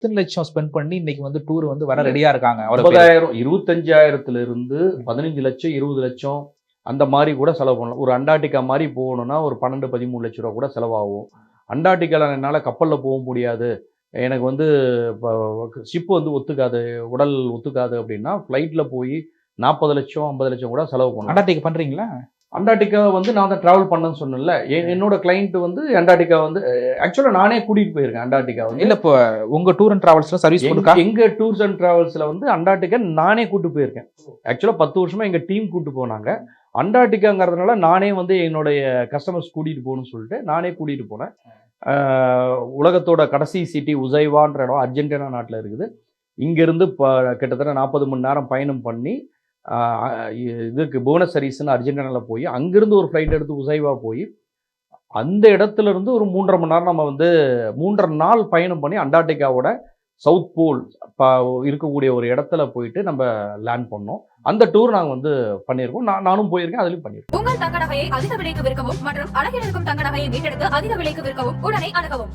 எத்தனை லட்சம் ஸ்பெண்ட் பண்ணி இன்னைக்கு வந்து டூர் வந்து வர ரெடியா இருக்காங்க. முப்பதாயிரம் இருபத்தஞ்சாயிரத்துல இருந்து பதினஞ்சு லட்சம் இருபது லட்சம் அந்த மாதிரி கூட செலவு பண்ணலாம். ஒரு அண்டார்டிகா மாதிரி போகணும்னா ஒரு பன்னெண்டு பதிமூணு லட்ச ரூபா கூட செலவாகும். அண்டார்டிகாவில் என்னால் கப்பலில் போக முடியாது. எனக்கு வந்து இப்போ ஷிப்பு வந்து ஒத்துக்காது உடல் ஒத்துக்காது அப்படின்னா ஃப்ளைட்டில் போய் நாற்பது லட்சம் ஐம்பது லட்சம் கூட செலவு பண்ணலாம். அண்டார்டிகா பண்றீங்களா? அண்டார்டிகா வந்து நான் தான் ட்ராவல் பண்ணேன்னு சொன்னேன்ல. என் என்னோட கிளைண்ட் வந்து அண்டார்டிகா வந்து ஆக்சுவலாக நானே கூட்டிகிட்டு போயிருக்கேன் அண்டார்டிகா வந்து. இல்ல இப்போ உங்க டூர் அண்ட் டிராவல்ஸ்ல சர்வீஸ் கொடுக்கா? எங்க- எங்க டூர்ஸ் அண்ட் டிராவல்ஸ்ல வந்து அண்டார்டிகா நானே கூட்டு போயிருக்கேன். ஆக்சுவலா பத்து வருஷமா எங்க டீம் கூட்டு போனாங்க. அண்டார்டிகாங்கிறதுனால நானே வந்து என்னுடைய கஸ்டமர்ஸ் கூட்டிட்டு போகணும்னு சொல்லிட்டு நானே கூட்டிட்டு போனேன். உலகத்தோட கடைசி சிட்டி உசைவான்ற இடம் அர்ஜென்டினா நாட்டில் இருக்குது. இங்கேருந்து இப்போ கிட்டத்தட்ட நாற்பது மணி நேரம் பயணம் பண்ணி இதுக்கு இதுக்கு புவனசரிஸ்னு அர்ஜென்டினாவில் போய் அங்கேருந்து ஒரு ஃப்ளைட் எடுத்து உசைவா போய் அந்த இடத்துல இருந்து ஒரு மூன்றரை மணி நேரம் நம்ம வந்து மூன்றரை நாள் பயணம் பண்ணி அண்டார்டிகாவோட சவுத் போல் இருக்கக்கூடிய ஒரு இடத்துல போயிட்டு நம்ம லேண்ட் பண்ணோம். அந்த டூர் நாங்கள் வந்து பண்ணியிருக்கோம். நான் நானும் போயிருக்கேன் அதுலேயும் பண்ணியிருக்கோம். உங்கள் தங்க நகையை அதிக விலைக்கு விற்கவும் மற்றும் அழகில் இருக்கும் தங்க நகையை மீட்டெடுத்து அதிக விலைக்கு விற்கவும் உடனே அணுகவும்.